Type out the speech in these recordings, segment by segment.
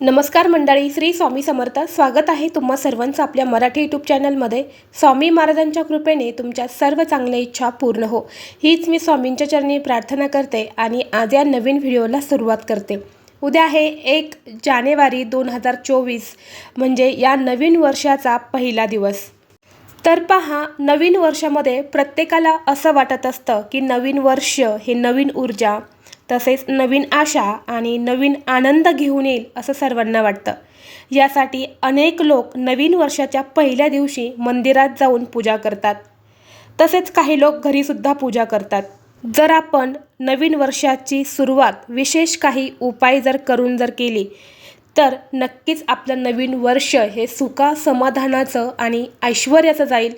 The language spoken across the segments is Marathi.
नमस्कार मंडळी श्री स्वामी समर्थ. स्वागत आहे तुम्हा सर्वांचं आपल्या मराठी यूट्यूब चॅनलमध्ये स्वामी महाराजांच्या कृपेने तुमच्या सर्व चांगल्या इच्छा पूर्ण हो. हीच मी स्वामींच्या चरणी प्रार्थना करते आणि आज या नवीन व्हिडिओला सुरुवात करते. उद्या आहे एक जानेवारी दोन हजार चोवीस म्हणजे या नवीन वर्षाचा पहिला दिवस. तर पहा नवीन वर्षामध्ये प्रत्येकाला असं वाटत असतं की नवीन वर्ष हे नवीन ऊर्जा तसेच नवीन आशा आणि नवीन आनंद घेऊन येईल असं सर्वांना वाटतं. यासाठी अनेक लोक नवीन वर्षाच्या पहिल्या दिवशी मंदिरात जाऊन पूजा करतात. तसेच काही लोक घरीसुद्धा पूजा करतात. जर आपण नवीन वर्षाची सुरुवात विशेष काही उपाय जर करून जर केली तर नक्कीच आपलं नवीन वर्ष हे सुखा समाधानाचं आणि ऐश्वर्याचं जाईल.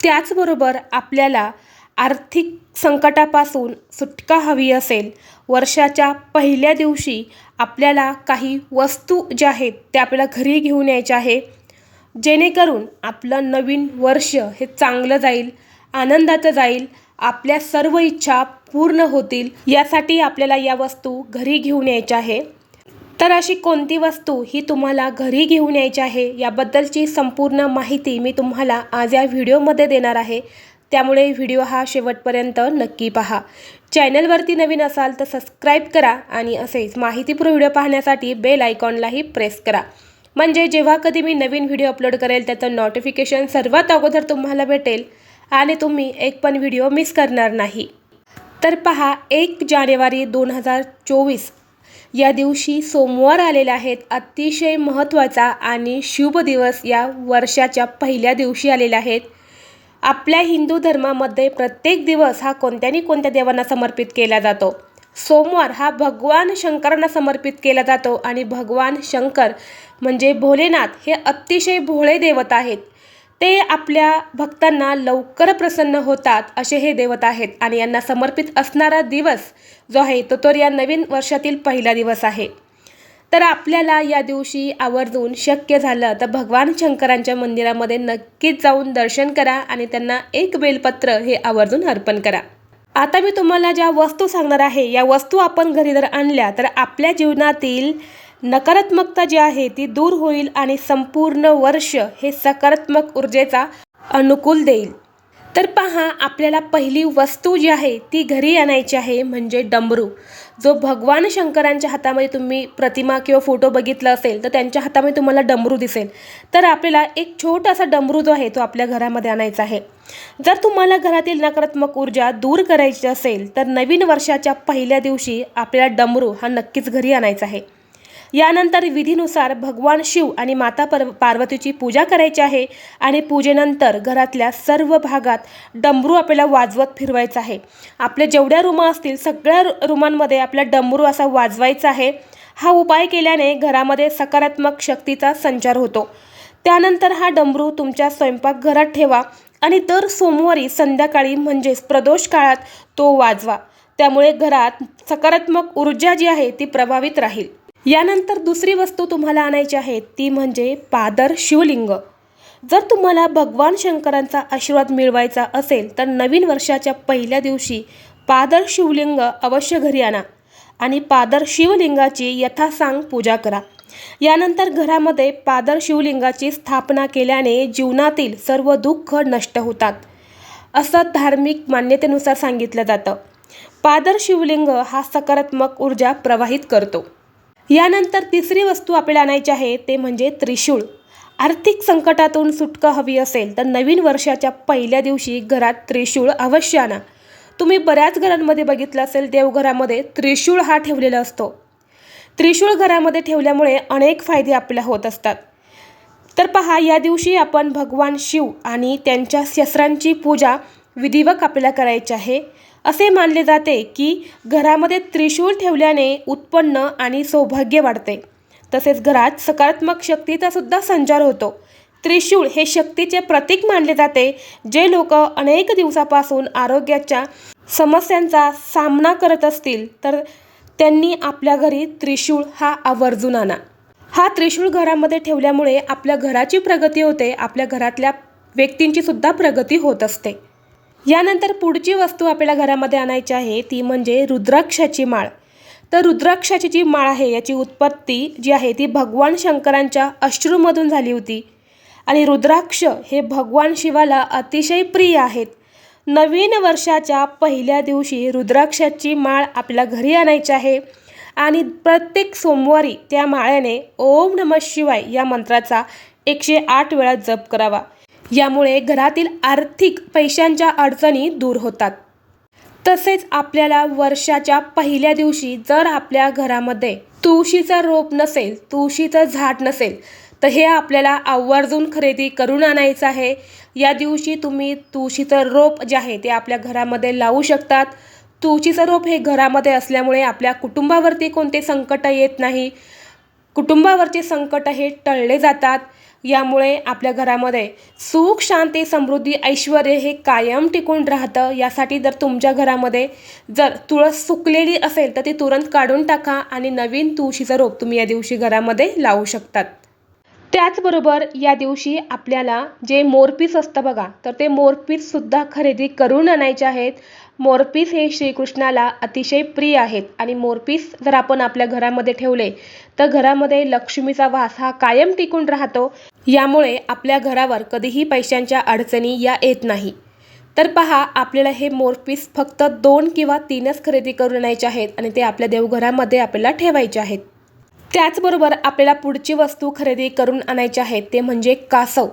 त्याचबरोबर आपल्याला आर्थिक संकटापासून सुटका हवी असेल वर्षाच्या पहिल्या दिवशी आपल्याला काही वस्तू ज्या आहेत त्या आपल्याला घरी घेऊन यायच्या आहे जेणेकरून आपलं नवीन वर्ष हे चांगलं जाईल आनंदाचं जाईल आपल्या सर्व इच्छा पूर्ण होतील यासाठी आपल्याला या वस्तू घरी घेऊन यायच्या आहे तर अशी कोणती वस्तू ही तुम्हाला घरी घेऊन यायची आहे याबद्दलची संपूर्ण माहिती मी तुम्हाला आज या व्हिडिओमध्ये देणार आहे. त्यामुळे व्हिडिओ हा शेवटपर्यंत नक्की पहा. चॅनलवरती नवीन असाल तर सबस्क्राईब करा आणि असेच माहितीपूर्ण व्हिडिओ पाहण्यासाठी बेल आयकॉनलाही प्रेस करा. म्हणजे जेव्हा कधी मी नवीन व्हिडिओ अपलोड करेल त्याचं नोटिफिकेशन सर्वात अगोदर तुम्हाला भेटेल आणि तुम्ही एक पण व्हिडिओ मिस करणार नाही. तर पहा एक जानेवारी दोन हजार चोवीस. या दिवशी सोमवार आलेले आहेत. अतिशय महत्त्वाचा आणि शुभ दिवस या वर्षाच्या पहिल्या दिवशी आलेले आहेत. आपल्या हिंदू धर्मामध्ये प्रत्येक दिवस हा कोणत्यानी कोणत्या देवांना समर्पित केला जातो? सोमवार हा भगवान शंकरांना समर्पित केला जातो आणि भगवान शंकर म्हणजे भोलेनाथ हे अतिशय भोळे देवता आहेत. ते आपल्या भक्तांना लवकर प्रसन्न होतात असे हे देवता आहेत आणि यांना समर्पित असणारा दिवस जो आहे तो तर या नवीन वर्षातील पहिला दिवस आहे. तर आपल्याला या दिवशी आवर्जून शक्य झालं तर भगवान शंकरांच्या मंदिरामध्ये नक्कीच जाऊन दर्शन करा आणि त्यांना एक बेलपत्र हे आवर्जून अर्पण करा. आता मी तुम्हाला ज्या वस्तू सांगणार आहे या वस्तू आपण घरी जर आणल्या तर आपल्या जीवनातील नकारात्मकता जी आहे ती दूर होईल आणि संपूर्ण वर्ष हे सकारात्मक ऊर्जेचा अनुकूल देईल. तर पहा आपल्याला पहिली वस्तू जी आहे ती घरी आणायची आहे म्हणजे डमरू. जो भगवान शंकरांच्या हातामध्ये तुम्ही प्रतिमा किंवा फोटो बघितला असेल तर त्यांच्या हातामध्ये तुम्हाला डमरू दिसेल. तर आपल्याला एक छोटासा डमरू जो आहे तो आपल्या घरामध्ये आणायचा आहे. जर तुम्हाला घरातील नकारात्मक ऊर्जा दूर करायची असेल तर नवीन वर्षाच्या पहिल्या दिवशी आपल्याला डमरू हा नक्कीच घरी आणायचा आहे. यानंतर विधीनुसार भगवान शिव आणि माता पर पार्वतीची पूजा करायची आहे आणि पूजेनंतर घरातल्या सर्व भागात डमरू आपल्याला वाजवत फिरवायचं आहे. आपल्या जेवढ्या रूमा असतील सगळ्या रूमांमध्ये आपला डमरू असा वाजवायचा आहे. हा उपाय केल्याने घरामध्ये सकारात्मक शक्तीचा संचार होतो. त्यानंतर हा डमरू तुमच्या स्वयंपाकघरात ठेवा आणि दर सोमवारी संध्याकाळी म्हणजेच प्रदोष काळात तो वाजवा. त्यामुळे घरात सकारात्मक ऊर्जा जी आहे ती प्रभावित राहील. यानंतर दुसरी वस्तू तुम्हाला आणायची आहे ती म्हणजे पादर शिवलिंग. जर तुम्हाला भगवान शंकरांचा आशीर्वाद मिळवायचा असेल तर नवीन वर्षाच्या पहिल्या दिवशी पादर शिवलिंग अवश्य घरी आणा आणि पादर शिवलिंगाची यथासांग पूजा करा. यानंतर घरामध्ये पादर शिवलिंगाची स्थापना केल्याने जीवनातील सर्व दुःख नष्ट होतात असं धार्मिक मान्यतेनुसार सांगितलं जातं. पादर शिवलिंग हा सकारात्मक ऊर्जा प्रवाहित करतो. यानंतर तिसरी वस्तू आपल्याला आणायची आहे ते म्हणजे त्रिशूळ. आर्थिक संकटातून सुटका हवी असेल तर नवीन वर्षाच्या पहिल्या दिवशी घरात त्रिशूळ अवश्य आणा. तुम्ही बऱ्याच घरांमध्ये बघितलं असेल देवघरामध्ये त्रिशूळ हा ठेवलेला असतो. त्रिशूळ घरामध्ये ठेवल्यामुळे अनेक फायदे आपल्याला होत असतात. तर पहा या दिवशी आपण भगवान शिव आणि त्यांच्या शस्त्रांची पूजा विधिवक आपल्याला करायची आहे. असे मानले जाते की घरामध्ये त्रिशूळ ठेवल्याने उत्पन्न आणि सौभाग्य वाढते. तसेच घरात सकारात्मक शक्तीचा सुद्धा संचार होतो. त्रिशूळ हे शक्तीचे प्रतीक मानले जाते जे लोक अनेक दिवसापासून आरोग्याच्या समस्यांचा सामना करत असतील तर त्यांनी आपल्या घरी त्रिशूळ हा आवर्जून आणा. हा त्रिशूळ घरामध्ये ठेवल्यामुळे आपल्या घराची प्रगती होते आपल्या घरातल्या व्यक्तींची सुद्धा प्रगती होत असते. यानंतर पुढची वस्तू आपल्याला घरामध्ये आणायची आहे ती म्हणजे रुद्राक्षाची माळ. तर रुद्राक्षाची जी माळ आहे याची उत्पत्ती जी आहे ती भगवान शंकरांच्या अश्रूमधून झाली होती. आणि रुद्राक्ष हे भगवान शिवाला अतिशय प्रिय आहेत. नवीन वर्षाच्या पहिल्या दिवशी रुद्राक्षाची माळ आपल्या घरी आणायची आहे आणि प्रत्येक सोमवारी त्या माळ्याने ओम नम शिवाय या मंत्राचा एकशे आठ वेळा जप करावा. यामुळे घरातील आर्थिक पैशांच्या अडचणी दूर होतात. तसेच आपल्याला वर्षाच्या पहिल्या दिवशी जर आपल्या घरामध्ये तुळशीचं रोप नसेल तुळशीचं झाड नसेल तर हे आपल्याला आवर्जून खरेदी करून आणायचं आहे. या दिवशी तुम्ही तुळशीचं रोप जे आहे ते आपल्या घरामध्ये लावू शकतात. तुळशीचं रोप हे घरामध्ये असल्यामुळे आपल्या कुटुंबावरती कोणते संकट येत नाही. कुटुंबावरचे संकट हे टळले जातात. यामुळे आपल्या घरामध्ये सुख शांती समृद्धी ऐश्वर हे कायम टिकून राहतं. यासाठी जर तुमच्या घरामध्ये जर तुळस सुकलेली असेल तर ती तुरंत काढून टाका आणि नवीन तुळशीचं रोप तुम्ही या दिवशी घरामध्ये लावू शकतात. त्याचबरोबर या दिवशी आपल्याला जे मोरपीस असतं बघा तर ते मोरपीससुद्धा खरेदी करून आणायचे आहेत. मोरपीस हे श्रीकृष्णाला अतिशय प्रिय आहेत आणि मोरपीस जर आपण आपल्या घरामध्ये ठेवले तर घरामध्ये लक्ष्मीचा वास हा कायम टिकून राहतो. यामुळे आपल्या घरावर कधीही पैशांच्या अडचणी या येत नाही. तर पहा आपल्याला हे मोरपीस फक्त दोन किंवा तीनच खरेदी करून आणायचे आहेत आणि ते आपल्या देवघरामध्ये आपल्याला ठेवायचे आहेत. त्याचबरोबर आपल्याला पुढची वस्तू खरेदी करून आणायची आहे ते म्हणजे कासव.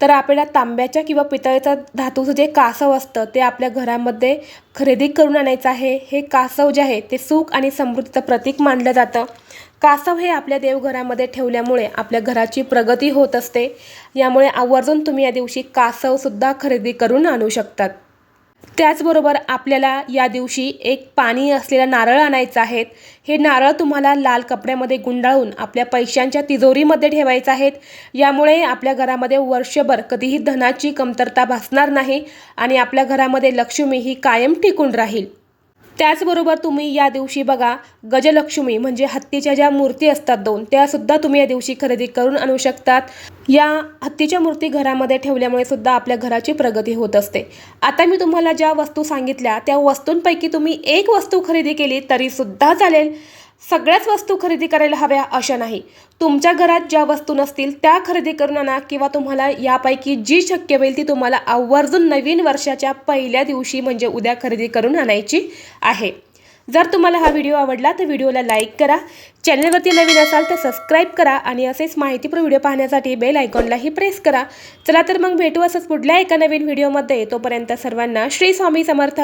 तर आपल्याला तांब्याच्या किंवा पितळेचा धातूचं जे कासव असतं ते आपल्या घरामध्ये खरेदी करून आणायचं आहे. हे कासव जे आहे ते सुख आणि समृद्धीचं प्रतीक मानलं जातं. कासव हे आपल्या देवघरामध्ये ठेवल्यामुळे आपल्या घराची प्रगती होत असते. यामुळे आवर्जून तुम्ही या दिवशी कासवसुद्धा खरेदी करून आणू शकतात. त्याचबरोबर आपल्याला या दिवशी एक पाणी असलेला नारळ आणायचं आहे. हे नारळ तुम्हाला लाल कपड्यामध्ये गुंडाळून आपल्या पैशांच्या तिजोरीमध्ये ठेवायचं आहेत. यामुळे आपल्या घरामध्ये वर्षभर कधीही धनाची कमतरता भासणार नाही आणि आपल्या घरामध्ये लक्ष्मी ही कायम टिकून राहील. त्याचबरोबर तुम्ही या दिवशी बघा गजलक्ष्मी म्हणजे हत्तीच्या ज्या मूर्ती असतात दोन त्यासुद्धा तुम्ही या दिवशी खरेदी करून आणू शकतात. या हत्तीच्या मूर्ती घरामध्ये ठेवल्यामुळे सुद्धा आपल्या घराची प्रगती होत असते. आता मी तुम्हाला ज्या वस्तू सांगितल्या त्या वस्तूंपैकी तुम्ही एक वस्तू खरेदी केली तरीसुद्धा चालेल. सगळ्याच वस्तू खरेदी करायला हव्या अशा नाही. तुमच्या घरात ज्या वस्तू नसतील त्या खरेदी करून आणा किंवा तुम्हाला यापैकी जी शक्य होईल ती तुम्हाला आवर्जून नवीन वर्षाच्या पहिल्या दिवशी म्हणजे उद्या खरेदी करून आणायची आहे. जर तुम्हाला हा व्हिडिओ आवडला तर व्हिडिओला लाईक करा चॅनलवरती नवीन असाल तर सबस्क्राईब करा आणि असेच माहितीपूर्ण व्हिडिओ पाहण्यासाठी बेल आयकॉनलाही प्रेस करा. चला तर मग भेटू असंच पुढल्या एका नवीन व्हिडिओमध्ये. तोपर्यंत सर्वांना श्री स्वामी समर्थ.